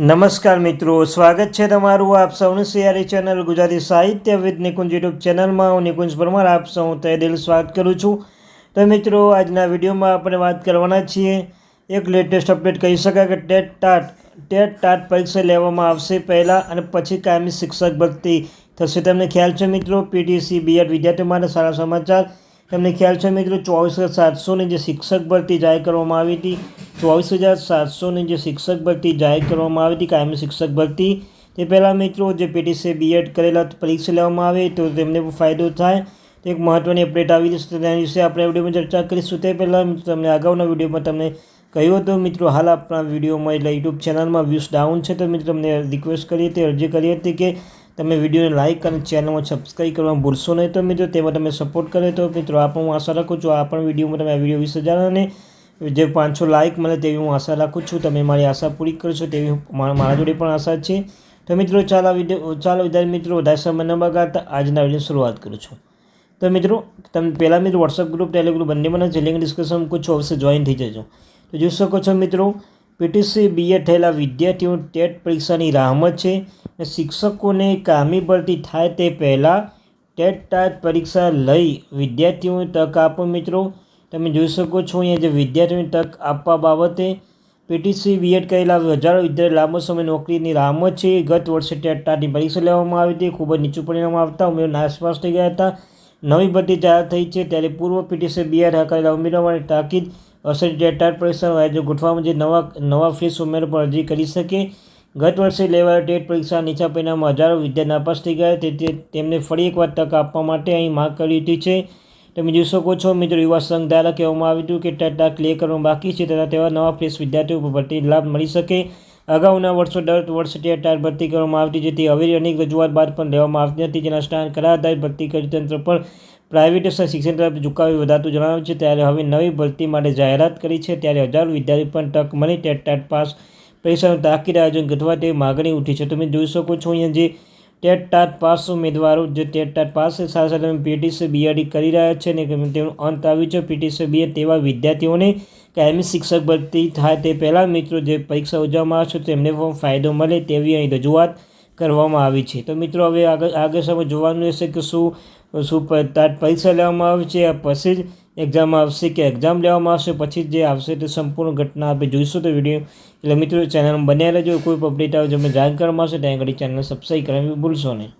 નમસ્કાર મિત્રો, સ્વાગત છે તમારું આપ સૌની સિયારી ચેનલ ગુજરાતી સાહિત્ય વિદ નિકુંજ યુટ્યુબ ચેનલમાં. હું નિકુંજ પરમાર, આપ સૌ તહે દિલ સ્વાગત કરું છું. તો મિત્રો, આજના વિડીયોમાં આપણે વાત કરવાના છીએ એક લેટેસ્ટ અપડેટ કહી શકાય કે ટેટ ટાટ ટેટ ટાટ પરીક્ષા લેવામાં આવશે પહેલાં અને પછી કાયમી શિક્ષક ભરતી થશે. તમને ખ્યાલ છે મિત્રો પીટીસી બીએડ વિદ્યાર્થીઓ માટે સારા સમાચાર. તમને ખ્યાલ છે મિત્રો, ચોવીસ હજાર સાતસોની જે શિક્ષક ભરતી જાહેર કરવામાં આવી હતી ચોવીસ હજાર સાતસોની જે શિક્ષક ભરતી જાહેર કરવામાં આવી હતી, કાયમી શિક્ષક ભરતી, તે પહેલાં મિત્રો જે પીટીસી બીએડ કરેલા પરીક્ષા લેવામાં આવે તો તેમને ફાયદો થાય. તો એક મહત્ત્વની અપડેટ આવી જશે તેના વિશે આપણે વિડીયોમાં ચર્ચા કરીશું. તે પહેલાં તમને અગાઉના વિડીયોમાં તમને કહ્યું હતું, મિત્રો હાલ આપણા વિડીયોમાં એટલે યુટ્યુબ ચેનલમાં વ્યૂઝ ડાઉન છે. તો મિત્રો તમને રિક્વેસ્ટ કરી હતી અરજી કરી હતી કે તમે વિડીયોને લાઇક અને ચેનલમાં સબસ્ક્રાઈબ કરવા ભૂલશો નહીં. તો મિત્રો તેમાં તમે સપોર્ટ કરે તો મિત્રો આ હું આશા રાખું છું આ પણ વિડીયોમાં તમે આ વીડિયો વિશે જાણો અને જે પાંચસો લાઇક મળે તેવી હું આશા રાખું છું. તમે મારી આશા પૂરી કરશો તેવી મારા જોડે પણ આશા છે. તો મિત્રો, ચાલો વીડિયો, ચાલો વિદ્યાર્થી મિત્રો, વધારે સમય ન બગાડતા આજના વીડિયો શરૂઆત કરું છું. તો મિત્રો, તમે, પહેલાં મિત્રો વોટ્સઅપ ગ્રુપ ટેલિગ્રુપ બંનેમાં જે લિંક ડિસ્કશન મૂકું છું અવશ્ય જોઈન થઈ જજો. તો જોઈ શકો છો મિત્રો પીટીસી બીએ થયેલા વિદ્યાર્થીઓ ટેટ પરીક્ષાની રાહમત છે અને શિક્ષકોને કામી ભરતી થાય તે પહેલાં ટેટ ટાટ પરીક્ષા લઈ વિદ્યાર્થીઓને તક આપો મિત્રો. તમે જોઈ શકો છો, અહીંયા જે વિદ્યાર્થીઓને તક આપવા બાબતે પીટીસી બીએડ કરેલા હજારો વિદ્યાર્થી લાંબો સમય નોકરીની રાહમત છે. ગત વર્ષે ટેટ ટાટની પરીક્ષા લેવામાં આવી હતી. ખૂબ જ નીચું પરિણામ આવતા ઉમેરો નાશપાસ થઈ ગયા હતા. નવી ભરતી જાહેર થઈ છે. ત્યારે પૂર્વ પીટીસી બીએડ કરેલા ઉમેદવારોની તાકીદ અસર ટેટ પરીક્ષા આયોજન ગોઠવવામાં જે નવા નવા ફીસ ઉમેરો પર અરજી કરી શકે. ગત વર્ષે લેવાયેલ ટેટ પરીક્ષા નીચા પરિણામમાં હજારો વિદ્યાર્થી નાપાસ થઈ ગયા. તેથી તેમને ફરી એકવાર તક આપવા માટે અહીં માંગ કરી હતી છે. તમે જોઈ શકો છો, મિત્રો, યુવા સંઘ દ્વારા કહેવામાં આવ્યું હતું કે ટેટ ક્લિયર કરવાનું બાકી છે, તથા તેવા નવા ફ્રેશ વિદ્યાર્થીઓ ભરતી લાભ મળી શકે. અગાઉના વર્ષો, દર વર્ષે ટાટ ભરતી કરવામાં આવતી, જેથી હવે અનેક રજૂઆત બાદ પણ લેવામાં આવતી હતી. જેના સ્થાન કરાર આધારિત ભરતી કરી તંત્ર પણ પ્રાઇવેટ શિક્ષણ તરફ ઝુકાવી વધારતું જણાવ્યું છે. ત્યારે હવે નવી ભરતી માટે જાહેરાત કરી છે. ત્યારે હજારો વિદ્યાર્થી પણ તક મળી. ટેટ ટાટ પાસ પરીક્ષાનું તાકીદ આયોજન ગોઠવા તેવી માગણી ઉઠી છે. તમે જોઈ શકો છો, અહીંયા જે ટેટ ટાટ પાસ ઉમેદવારો જે ટેટ ટાટ પાસ છે, સાથે સાથે પીટીસી બીઆરડી કરી રહ્યા છે ને તેનું અંત આવ્યું છે પીટીસી બીએ તેવા વિદ્યાર્થીઓને કાયમી શિક્ષક ભરતી થાય તે પહેલાં મિત્રો જે પરીક્ષા ઉજવવામાં આવશે તેમને પણ ફાયદો મળે તેવી અહીં રજૂઆત કરવામાં આવી છે. તો મિત્રો હવે આગળ આગળ સમય જોવાનું રહેશે કે શું શું પરીક્ષા લેવામાં આવે છે પછી જ એક્ઝામ આવશે કે એક્ઝામ લેવામાં આવશે, પછી જે આવશે તે સંપૂર્ણ ઘટના આપણે જોઈશું તો વીડિયો એટલે મિત્રો ચેનલ બન્યા રહેજો. કોઈ અપડેટ આવે જો જાણ કરવામાં આવશે. ત્યાં આગળ ચેનલ સબસ્ક્રાઈબ કરવાની ભૂલશો નહીં.